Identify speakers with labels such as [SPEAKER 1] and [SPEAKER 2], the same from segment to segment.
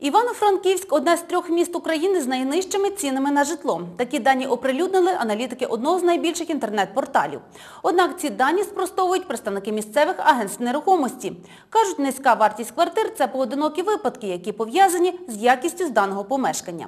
[SPEAKER 1] Івано-Франківськ одне з трьох міст України з найнижчими цінами на житло. Такі дані оприлюднили аналітики одного з найбільших інтернет-порталів. Однак ці дані спростовують представники місцевих агентств нерухомості. Кажуть, низька вартість квартир – це поодинокі випадки, які пов'язані з якістю зданого помешкання.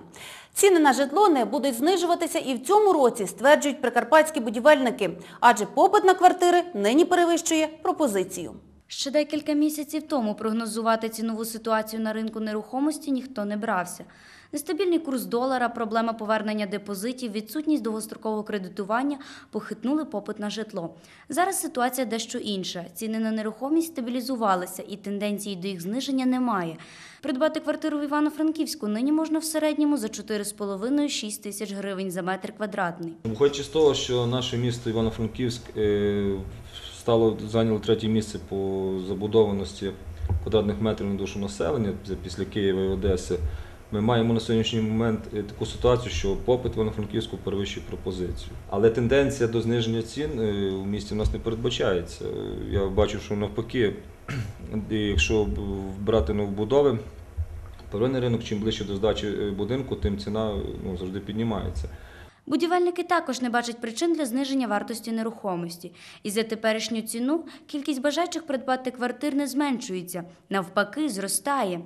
[SPEAKER 1] Ціни на житло не будуть знижуватися і в цьому році, стверджують прикарпатські будівельники, адже попит на квартири нині перевищує пропозицію.
[SPEAKER 2] Ще декілька місяців тому прогнозувати цінову ситуацію на ринку нерухомості ніхто не брався. Нестабільний курс долара, проблема повернення депозитів, відсутність довгострокового кредитування похитнули попит на житло. Зараз ситуація дещо інша. Ціни на нерухомість стабілізувалися і тенденції до їх зниження немає. Придбати квартиру в Івано-Франківську нині можна в середньому за 4,5-6 тисяч гривень за метр квадратний.
[SPEAKER 3] Виходячи з того, що наше місто Івано-Франківськ е, стало зайняло третє місце по забудованості квадратних метрів на душу населення після Києва і Одеси. Ми маємо на сьогоднішній момент е, таку ситуацію, що попит Івано-Франківську перевищує пропозицію. Але тенденція до зниження цін е, у місті в нас не передбачається. Я бачу, що навпаки, якщо брати новобудови, первинний ринок, чим ближче до здачі е, будинку, тим ціна ну, завжди піднімається.
[SPEAKER 2] Будівельники також не бачать причин для зниження вартості нерухомості. І за теперішню ціну кількість бажаючих придбати квартир не зменшується, навпаки, зростає.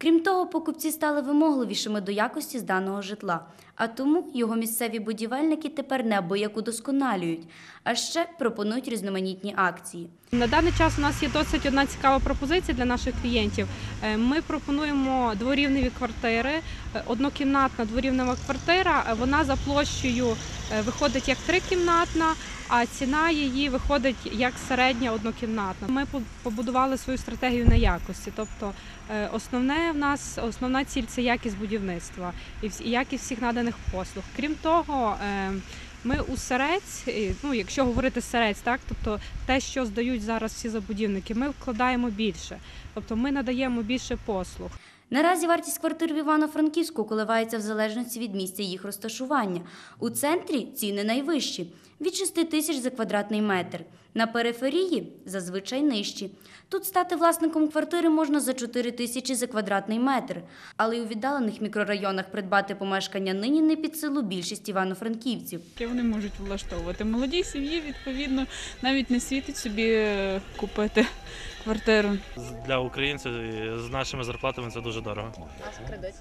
[SPEAKER 2] Крім того, покупці стали вимогливішими до якості зданого житла, а тому його місцеві будівельники тепер неабияк удосконалюють, а ще пропонують різноманітні акції.
[SPEAKER 4] На даний час у нас є досить одна цікава пропозиція для наших клієнтів. Е, Ми пропонуємо дворівневі квартири. Е, Однокімнатна дворівнева квартира. е, Вона за площею виходить як трикімнатна, а ціна її виходить як середня однокімнатна. Ми побудували свою стратегію на якості. Тобто основне в нас основна ціль це якість будівництва і якість всіх наданих послуг. Крім того. е, Ми у серець, ну якщо говорити серець, так тобто те, що здають зараз всі забудівники, ми вкладаємо більше, тобто ми надаємо більше послуг.
[SPEAKER 2] Наразі вартість квартир в Івано-Франківську коливається в залежності від місця їх розташування. У центрі ціни найвищі від 6 тисяч за квадратний метр. На периферії зазвичай нижчі. Тут стати власником квартири можна за 4 тисячі за квадратний метр. Але й у віддалених мікрорайонах придбати помешкання нині не під силу більшість івано-франківців.
[SPEAKER 5] вони можуть влаштовувати. Молодій сім'ї, відповідно, навіть не світить собі е, купити квартиру.
[SPEAKER 6] Для українців з нашими зарплатами це дуже дорого. А кредит?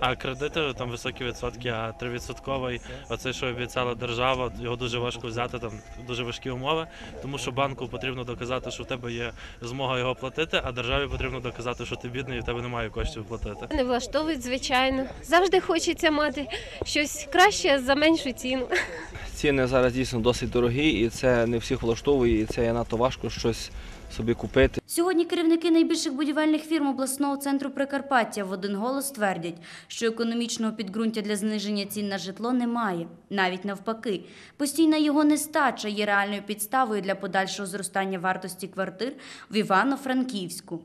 [SPEAKER 6] А кредити там високі відсотки, а тривідсотковий, оце, що обіцяла держава, його дуже важко взяти, там дуже важкі умови, тому що банку потрібно доказати, що в тебе є змога його платити, а державі потрібно доказати, що ти бідний і в тебе немає коштів платити.
[SPEAKER 7] Не влаштовують, звичайно. Завжди хочеться мати щось краще за меншу ціну.
[SPEAKER 8] Ціни зараз дійсно досить дорогі, і це не всіх влаштовує, і це є надто важко щось собі купити.
[SPEAKER 2] Сьогодні керівники найбільших будівельних фірм обласного центру Прикарпаття в один голос твердять, що економічного підґрунтя для зниження цін на житло немає. Навіть навпаки, постійна його нестача є реальною підставою для подальшого зростання вартості квартир в Івано-Франківську.